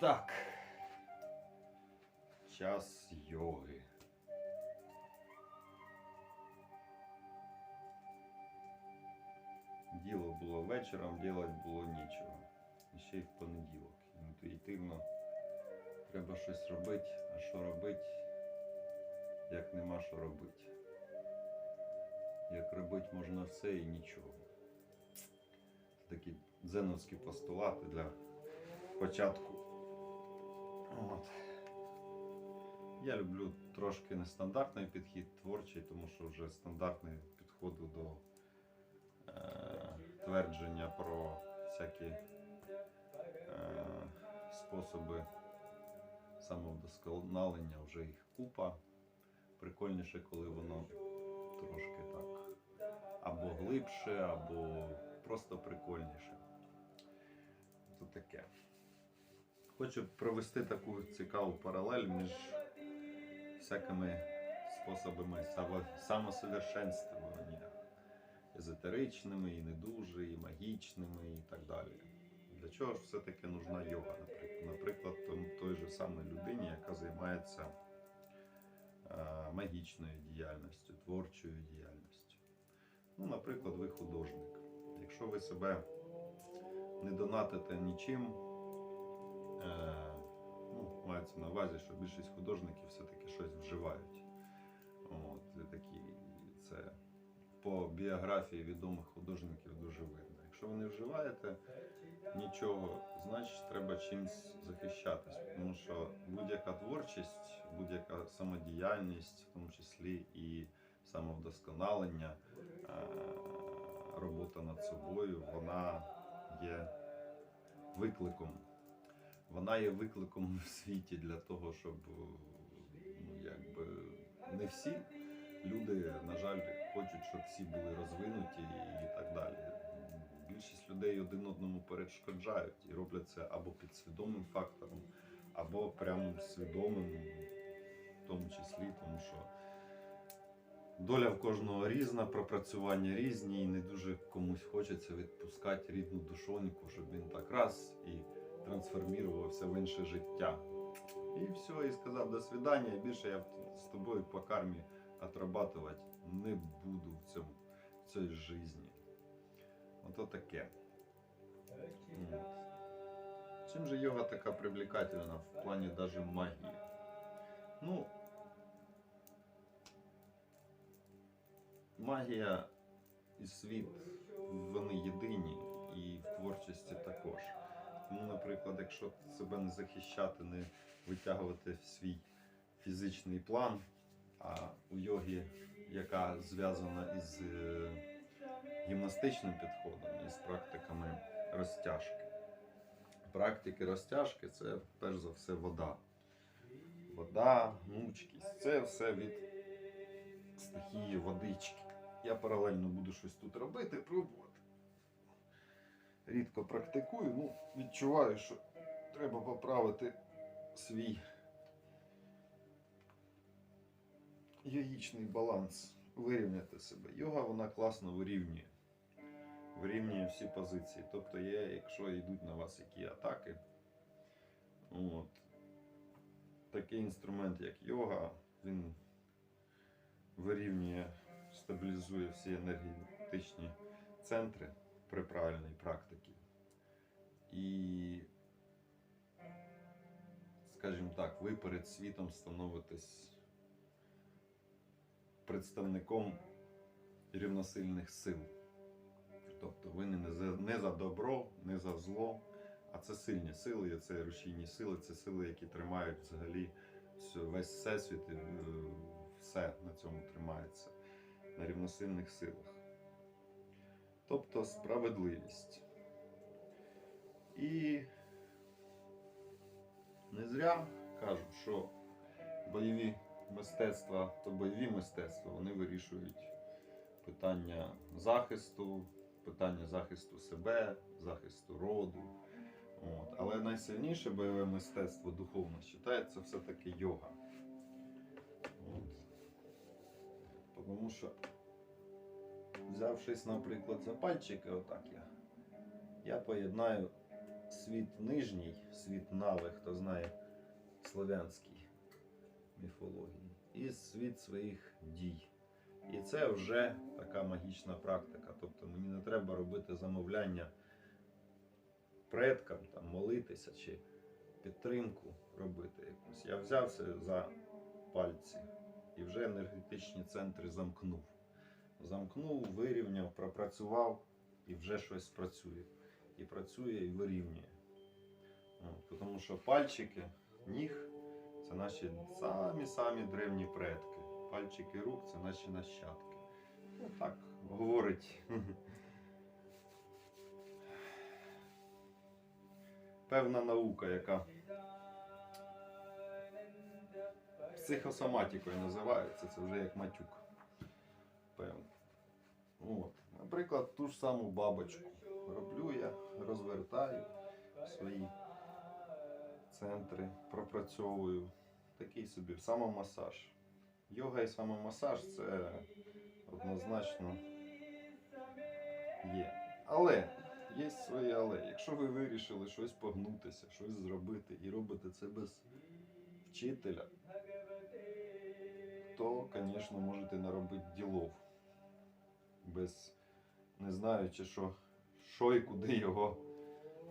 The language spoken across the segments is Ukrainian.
Так. Час йоги. Діло було вечором, делать було нічого. І ще й в понеділок. Інтуїтивно треба щось робити, а що робити, як нема що робити. Як робити можна все і нічого. Це такі дзеновські постулати для початку. От. Я люблю трошки нестандартний підхід творчий, тому що вже стандартний підходу до е, твердження про всякі е, способи самовдосконалення, вже їх купа. Прикольніше, коли воно трошки так або глибше, або просто прикольніше. Це таке. Хочу провести таку цікаву паралель між всякими способами само- самосовершенствування. Езотеричними, і не дуже, і магічними, і так далі. Для чого ж все-таки нужна йога, наприклад? Той же самій людині, яка займається е, магічною діяльністю, творчою діяльністю. Ну, наприклад, ви художник. Якщо ви себе не донатите нічим, мається на увазі, що більшість художників все-таки щось вживають. От, такі, це по біографії відомих художників дуже видно. Якщо ви не вживаєте нічого, значить треба чимось захищатись, тому що будь-яка творчість, будь-яка самодіяльність, в тому числі і самовдосконалення, е, робота над собою, вона є викликом. Вона є викликом в світі для того, щоб ну, якби не всі люди, на жаль, хочуть, щоб всі були розвинуті і так далі. Більшість людей один одному перешкоджають і роблять це або підсвідомим фактором, або прям свідомим, в тому числі, тому що доля в кожного різна, пропрацювання різні, і не дуже комусь хочеться відпускати рідну душоньку, щоб він так раз і трансформувався в інше життя. І все, і сказав до свидання, більше я з тобою по кармі отрабатувати не буду в цьому в цій житті. Ото таке. Чим же йога така привлекательна в плані даже магії? Ну, магія і світ вони єдині, і в творчості також. Тому, наприклад, якщо себе не захищати, не витягувати в свій фізичний план, а у йогі, яка зв'язана із е, гімнастичним підходом, із практиками розтяжки. Практики розтяжки це перш за все вода. Вода, гнучкість це все від стихії водички. Я паралельно буду щось тут робити, пробувати. Рідко практикую, ну відчуваю, що треба поправити свій йогічний баланс, вирівняти себе. Йога вона класно вирівнює. Вирівнює всі позиції. Тобто є, якщо йдуть на вас які атаки, от, такий інструмент, як йога, він вирівнює, стабілізує всі енергетичні центри при правильній практиці. І, скажімо так, ви перед світом становитесь представником рівносильних сил. Тобто ви не за, не за добро, не за зло, а це сильні сили, це рушійні сили, це сили, які тримають взагалі весь всесвіт, і, е, все на цьому тримається, на рівносильних силах. Тобто справедливість. І не зря кажуть, що бойові мистецтва, то бойові мистецтва, вони вирішують питання захисту, питання захисту себе, захисту роду. От. Але найсильніше бойове мистецтво духовно вважається все-таки йога. От. Тому що, взявшись, наприклад, за пальчики, отак я, я поєднаю світ нижній, світ нави, хто знає слов'янській міфології, і світ своїх дій. І це вже така магічна практика. Тобто мені не треба робити замовляння предкам, там, молитися чи підтримку робити якусь. Я взявся за пальці і вже енергетичні центри замкнув. Замкнув, вирівняв, пропрацював і вже щось працює. І працює, і вирівнює. От, тому що пальчики ніг це наші самі-самі древні предки. Пальчики рук це наші нащадки. Ну, так говорить. Певна наука, яка психосоматикою називається, це вже як матюк. Певно. От. Наприклад, ту ж саму бабочку роблю я, розвертаю свої центри, пропрацьовую. Такий собі самомасаж. Йога і самомасаж це однозначно є. Але є своє але. Якщо ви вирішили щось погнутися, щось зробити і робите це без вчителя, то, звісно, можете наробити ділов. Без не знаючи, що, що і куди його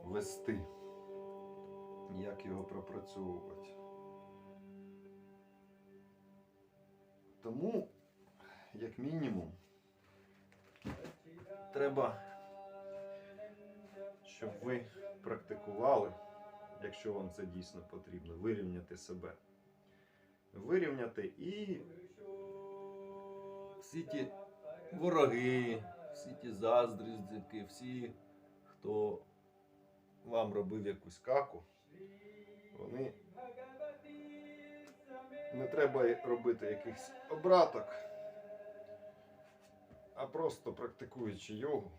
вести, як його пропрацьовувати. Тому, як мінімум, треба, щоб ви практикували, якщо вам це дійсно потрібно, вирівняти себе. Вирівняти і всі ті вороги, всі ті заздріздики, всі, хто вам робив якусь каку, вони не треба робити якихось обраток, а просто практикуючи йогу,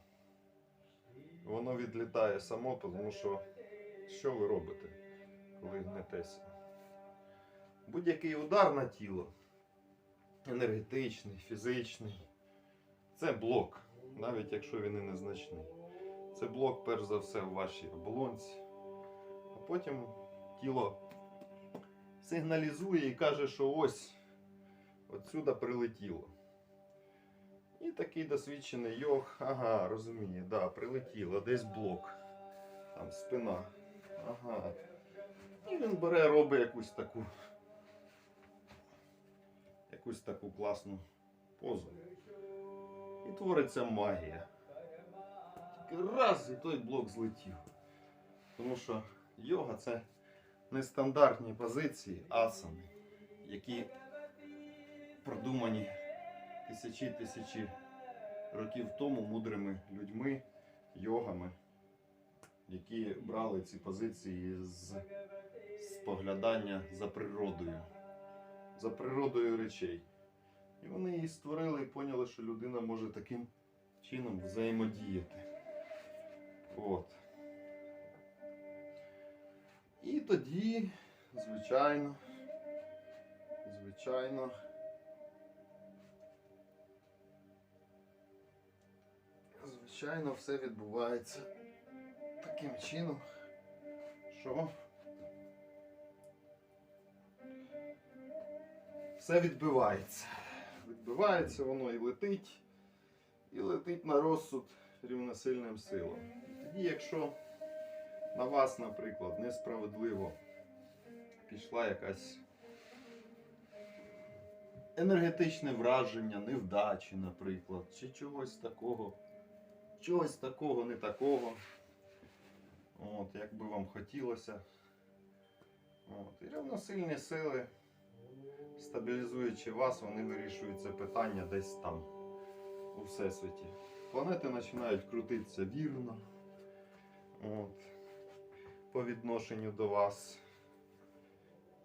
воно відлітає само, тому що що ви робите, коли гнетеся? Будь-який удар на тіло, енергетичний, фізичний, це блок, навіть якщо він і незначний. Це блок, перш за все, в вашій оболонці, а потім тіло сигналізує і каже, що ось отсюда прилетіло. І такий досвідчений йог, ага, розуміє, да, прилетіло, десь блок, там спина. Ага. І він бере, робить якусь таку якусь таку класну позу. І твориться магія. Раз і той блок злетів. Тому що йога це нестандартні позиції асани, які продумані тисячі тисячі років тому мудрими людьми, йогами, які брали ці позиції з споглядання за природою, за природою речей. І вони її створили і поняли, що людина може таким чином взаємодіяти. От. І тоді, звичайно, звичайно, звичайно, все відбувається таким чином, що все відбивається. Відбивається воно і летить, і летить на розсуд рівносильним силам. І тоді, якщо на вас, наприклад, несправедливо пішла якась енергетичне враження, невдачі, наприклад, чи чогось такого, чогось такого, не такого. От, як би вам хотілося. От, і рівносильні сили, стабілізуючи вас, вони вирішують це питання десь там у всесвіті. Планети починають крутитися вірно. От по відношенню до вас.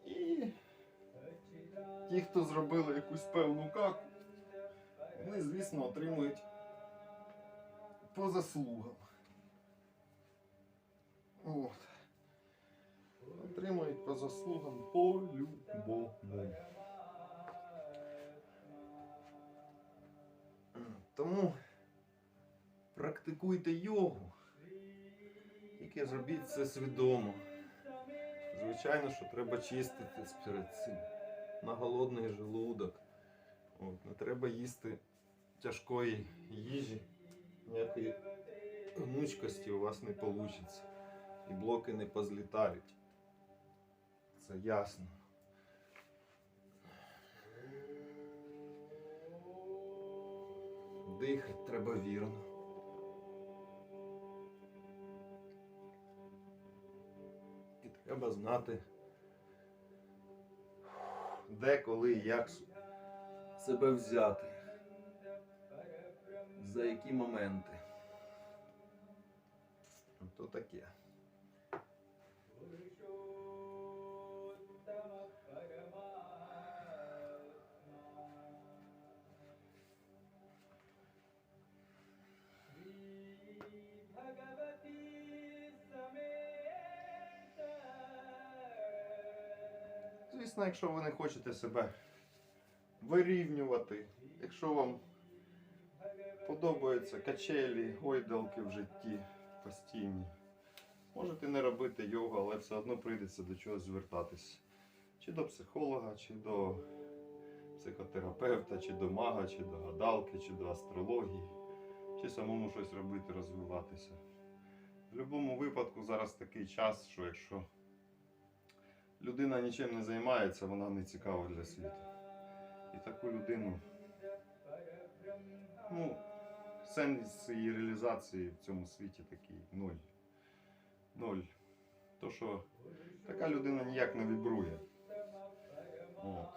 І ті, хто зробили якусь певну каку, вони, звісно, отримують по заслугам. От. По заслугам по-любому. Тому практикуйте йогу. Тільки зробіть це свідомо. Звичайно, що треба чистити перед цим. На голодний желудок. От, не треба їсти тяжкої їжі. Ніякої гнучкості у вас не вийде. І блоки не позлітають. Це ясно. Дихати треба вірно. І треба знати, де, коли і як себе взяти. За які моменти. То таке. Звісно, якщо ви не хочете себе вирівнювати, якщо вам подобаються качелі, гойдалки в житті постійні, можете не робити йогу, але все одно прийдеться до чогось звертатись. Чи до психолога, чи до психотерапевта, чи до мага, чи до гадалки, чи до астрології, чи самому щось робити, розвиватися. В будь-якому випадку зараз такий час, що якщо людина нічим не займається, вона не цікава для світу. І таку людину, ну, сенс її реалізації в цьому світі такий нуль. Нуль. То, що така людина ніяк не вібрує. От.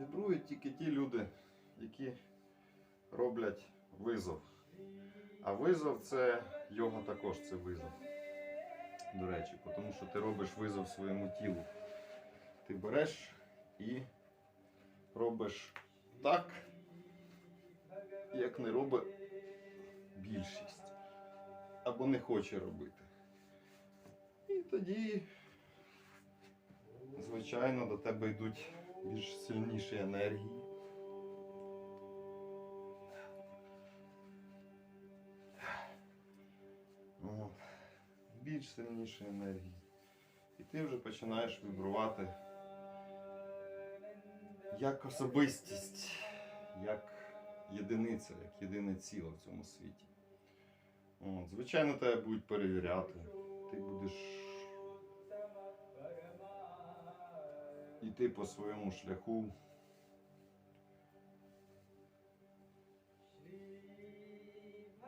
Вібрують тільки ті люди, які роблять визов. А визов це йога також це визов. До речі, тому що ти робиш визов своєму тілу. Ти береш і робиш так, як не робить більшість. Або не хоче робити. І тоді, звичайно, до тебе йдуть більш сильніші енергії. Більш сильніші енергії. І ти вже починаєш вібрувати як особистість, як єдиниця, як єдине ціле в цьому світі. От. Звичайно, тебе будуть перевіряти. Ти будеш йти по своєму шляху.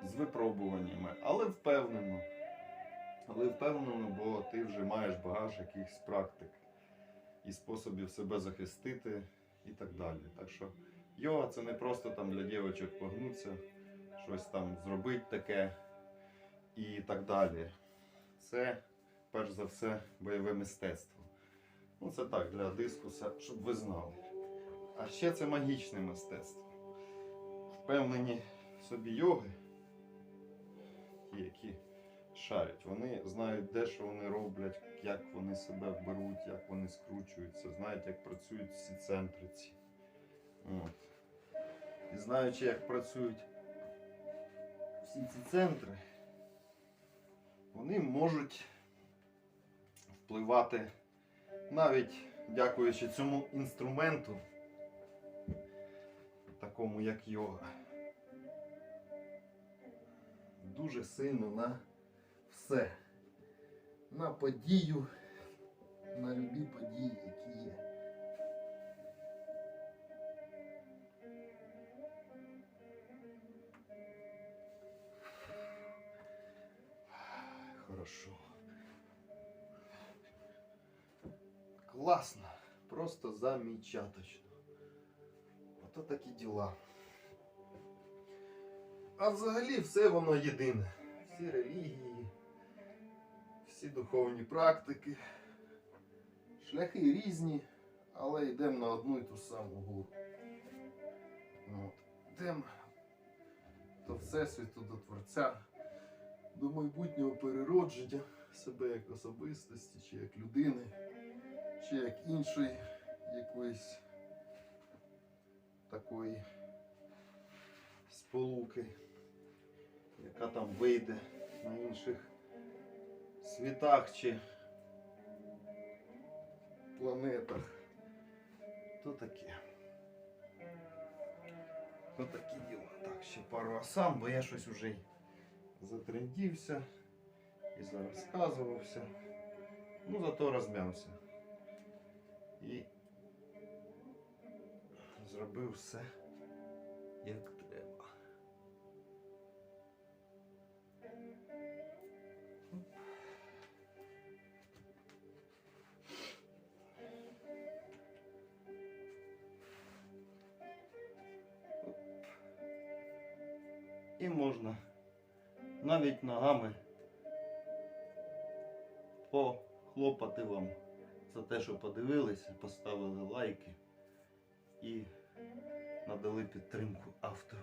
З випробуваннями, але впевнено. Але впевнено, бо ти вже маєш багаж якихось практик і способів себе захистити і так далі. Так що йога це не просто там для дівчаток погнутися, щось там зробити таке і так далі. Це перш за все бойове мистецтво. Ну це так, для дискуса, щоб ви знали. А ще це магічне мистецтво. Впевнені собі йоги, які шарять. Вони знають, де що вони роблять, як вони себе беруть, як вони скручуються, знають, як працюють всі центри ці. От. І знаючи, як працюють всі ці центри, вони можуть впливати навіть дякуючи цьому інструменту, такому як йога, дуже сильно на все. На подію, на любі події, які є. Хорошо. Класно. Просто замечательно. Ото такі діла. А взагалі все воно єдине. Всі релігії, всі духовні практики. Шляхи різні, але йдемо на одну і ту саму гору. От. Йдемо до Всесвіту, до Творця, до майбутнього переродження себе як особистості, чи як людини, чи як іншої якоїсь такої сполуки, яка там вийде на інших світах чи планетах. То таке. То такі діла. Так, ще пару асам, бо я щось уже затрендівся і зарозказувався. Ну, зато розм'явся. І зробив все як можна навіть ногами похлопати вам за те, що подивилися, поставили лайки і надали підтримку автору.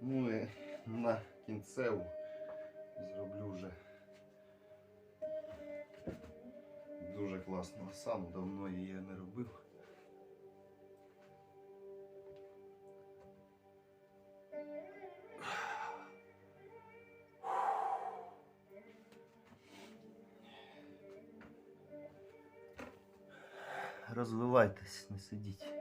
Ну і на кінцеву зроблю вже дуже класну асану, давно її не робив. Розвивайтесь, не сидіть.